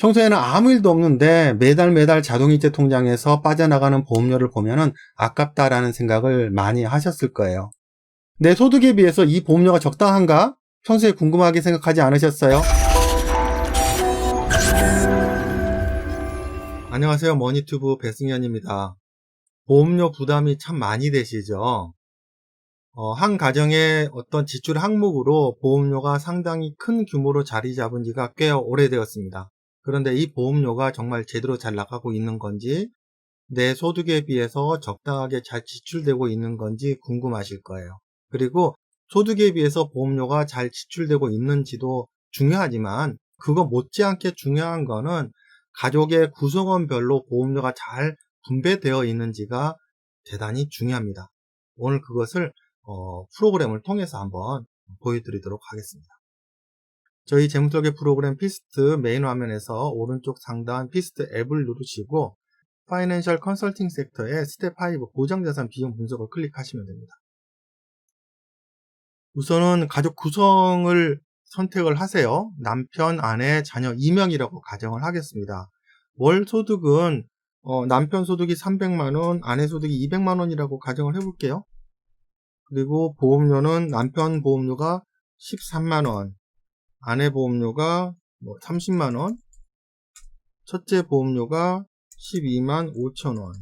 평소에는 아무 일도 없는데 매달 매달 자동이체 통장에서 빠져나가는 보험료를 보면은 아깝다라는 생각을 많이 하셨을 거예요. 내 소득에 비해서 이 보험료가 적당한가? 평소에 궁금하게 생각하지 않으셨어요? 안녕하세요. 머니튜브 배승현입니다. 보험료 부담이 참 많이 되시죠? 어, 한 가정의 어떤 지출 항목으로 보험료가 상당히 큰 규모로 자리 잡은 지가 꽤 오래되었습니다. 그런데 이 보험료가 정말 제대로 잘 나가고 있는 건지, 내 소득에 비해서 적당하게 잘 지출되고 있는 건지 궁금하실 거예요. 그리고 소득에 비해서 보험료가 잘 지출되고 있는지도 중요하지만, 그거 못지않게 중요한 거는 가족의 구성원별로 보험료가 잘 분배되어 있는지가 대단히 중요합니다. 오늘 그것을 어, 프로그램을 통해서 한번 보여드리도록 하겠습니다. 저희 재무설계 프로그램 피스트 메인 화면에서 오른쪽 상단 피스트 앱을 누르시고 파이낸셜 컨설팅 섹터의 스텝 5 보장자산 비용 분석을 클릭하시면 됩니다. 우선은 가족 구성을 선택을 하세요. 남편, 아내, 자녀 2명이라고 가정을 하겠습니다. 월 소득은 어, 남편 소득이 300만원, 아내 소득이 200만원이라고 가정을 해볼게요. 그리고 보험료는 남편 보험료가 13만원, 아내 보험료가 뭐 30만원, 첫째 보험료가 12만 5천원,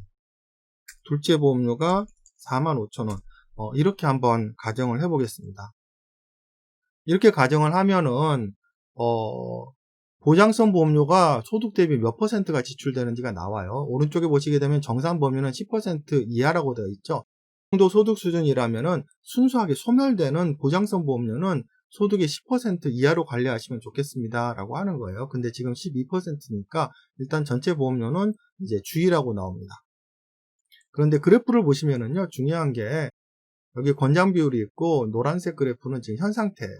둘째 보험료가 4만 5천원, 어, 이렇게 한번 가정을 해보겠습니다. 이렇게 가정을 하면은, 어, 보장성 보험료가 소득 대비 몇 퍼센트가 지출되는지가 나와요. 오른쪽에 보시게 되면 정산 범위는 10% 이하라고 되어 있죠. 정도 소득 수준이라면은 순수하게 소멸되는 보장성 보험료는 소득의 10% 이하로 관리하시면 좋겠습니다. 라고 하는 거예요. 근데 지금 12%니까 일단 전체 보험료는 이제 주의라고 나옵니다. 그런데 그래프를 보시면은요, 중요한 게 여기 권장 비율이 있고 노란색 그래프는 지금 현 상태예요.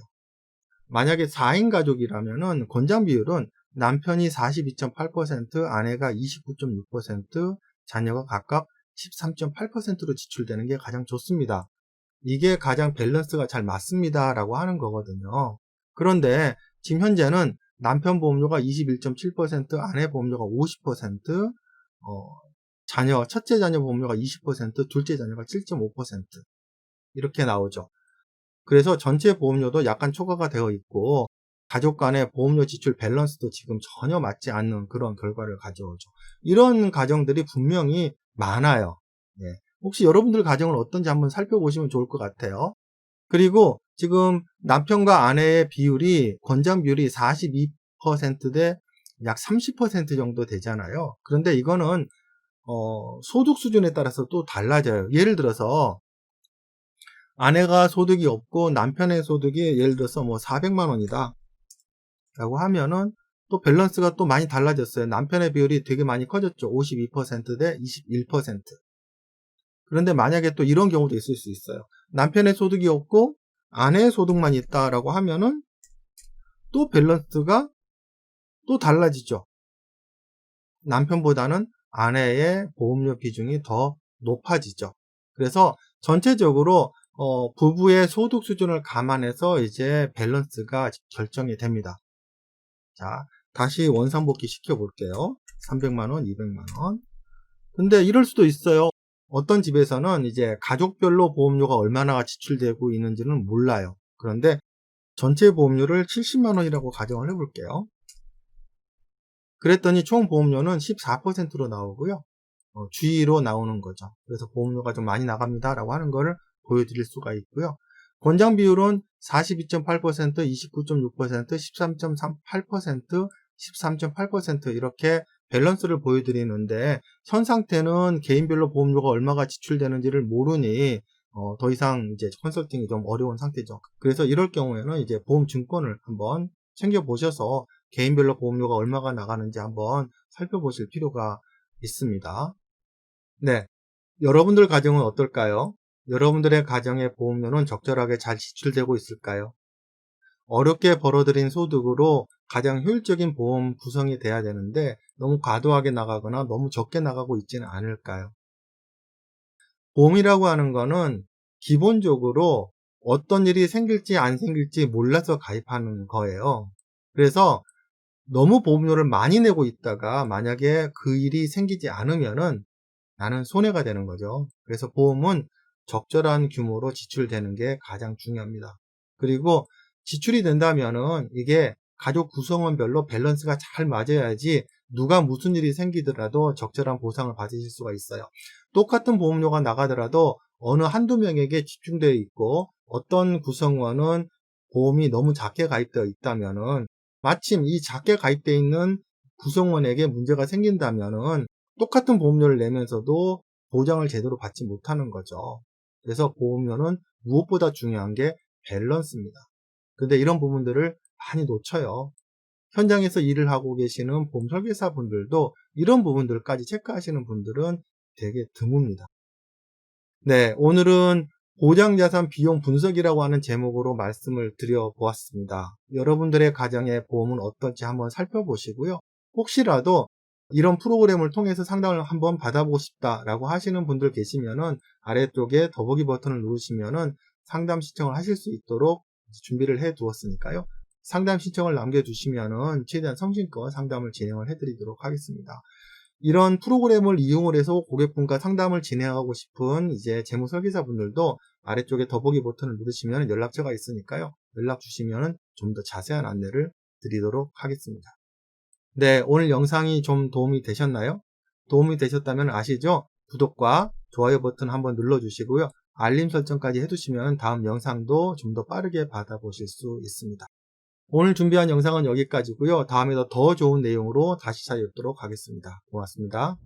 만약에 4인 가족이라면은 권장 비율은 남편이 42.8%, 아내가 29.6%, 자녀가 각각 13.8%로 지출되는 게 가장 좋습니다. 이게 가장 밸런스가 잘 맞습니다. 라고 하는 거거든요. 그런데 지금 현재는 남편 보험료가 21.7%, 아내 보험료가 50%, 어, 자녀, 첫째 자녀 보험료가 20%, 둘째 자녀가 7.5% 이렇게 나오죠. 그래서 전체 보험료도 약간 초과가 되어 있고 가족 간의 보험료 지출 밸런스도 지금 전혀 맞지 않는 그런 결과를 가져오죠. 이런 가정들이 분명히 많아요. 네. 혹시 여러분들 가정은 어떤지 한번 살펴보시면 좋을 것 같아요. 그리고 지금 남편과 아내의 비율이 권장 비율이 42%대 약 30% 정도 되잖아요. 그런데 이거는 어, 소득 수준에 따라서 또 달라져요. 예를 들어서 아내가 소득이 없고 남편의 소득이 예를 들어서 뭐 400만 원이다. 라고 하면은 또 밸런스가 또 많이 달라졌어요. 남편의 비율이 되게 많이 커졌죠. 52%대 21%. 그런데 만약에 또 이런 경우도 있을 수 있어요. 남편의 소득이 없고 아내의 소득만 있다라고 하면은 또 밸런스가 또 달라지죠. 남편보다는 아내의 보험료 비중이 더 높아지죠. 그래서 전체적으로 어, 부부의 소득 수준을 감안해서 이제 밸런스가 결정이 됩니다. 자, 다시 원상복귀 시켜볼게요. 300만원, 200만원. 근데 이럴 수도 있어요. 어떤 집에서는 이제 가족별로 보험료가 얼마나 지출되고 있는지는 몰라요. 그런데 전체 보험료를 70만원이라고 가정을 해볼게요. 그랬더니 총 보험료는 14%로 나오고요. 어, 주의로 나오는 거죠. 그래서 보험료가 좀 많이 나갑니다. 라고 하는 거를 보여드릴 수가 있고요. 권장 비율은 42.8%, 29.6%, 13.38%, 13.8% 이렇게 밸런스를 보여드리는데 현 상태는 개인별로 보험료가 얼마가 지출되는지를 모르니 어, 더 이상 이제 컨설팅이 좀 어려운 상태죠. 그래서 이럴 경우에는 이제 보험 증권을 한번 챙겨 보셔서 개인별로 보험료가 얼마가 나가는지 한번 살펴보실 필요가 있습니다. 네. 여러분들 가정은 어떨까요? 여러분들의 가정의 보험료는 적절하게 잘 지출되고 있을까요? 어렵게 벌어들인 소득으로 가장 효율적인 보험 구성이 돼야 되는데 너무 과도하게 나가거나 너무 적게 나가고 있지는 않을까요? 보험이라고 하는 거는 기본적으로 어떤 일이 생길지 안 생길지 몰라서 가입하는 거예요. 그래서 너무 보험료를 많이 내고 있다가 만약에 그 일이 생기지 않으면은 나는 손해가 되는 거죠. 그래서 보험은 적절한 규모로 지출되는 게 가장 중요합니다. 그리고 지출이 된다면은 이게 가족 구성원별로 밸런스가 잘 맞아야지 누가 무슨 일이 생기더라도 적절한 보상을 받으실 수가 있어요. 똑같은 보험료가 나가더라도 어느 한두 명에게 집중되어 있고 어떤 구성원은 보험이 너무 작게 가입되어 있다면은 마침 이 작게 가입되어 있는 구성원에게 문제가 생긴다면은 똑같은 보험료를 내면서도 보장을 제대로 받지 못하는 거죠. 그래서 보험료는 무엇보다 중요한 게 밸런스입니다. 근데 이런 부분들을 많이 놓쳐요. 현장에서 일을 하고 계시는 보험 설계사 분들도 이런 부분들까지 체크하시는 분들은 되게 드뭅니다. 네, 오늘은 보장자산 비용 분석이라고 하는 제목으로 말씀을 드려보았습니다. 여러분들의 가정의 보험은 어떨지 한번 살펴보시고요. 혹시라도 이런 프로그램을 통해서 상담을 한번 받아보고 싶다라고 하시는 분들 계시면은 아래쪽에 더보기 버튼을 누르시면은 상담 신청을 하실 수 있도록 준비를 해 두었으니까요. 상담 신청을 남겨주시면은 최대한 성심껏 상담을 진행을 해드리도록 하겠습니다. 이런 프로그램을 이용을 해서 고객분과 상담을 진행하고 싶은 이제 재무 설계사 분들도 아래쪽에 더보기 버튼을 누르시면 연락처가 있으니까요. 연락 주시면 좀 더 자세한 안내를 드리도록 하겠습니다. 네, 오늘 영상이 좀 도움이 되셨나요? 도움이 되셨다면 아시죠? 구독과 좋아요 버튼 한번 눌러주시고요. 알림 설정까지 해두시면 다음 영상도 좀 더 빠르게 받아보실 수 있습니다. 오늘 준비한 영상은 여기까지고요. 다음에도 더 좋은 내용으로 다시 찾아뵙도록 하겠습니다. 고맙습니다.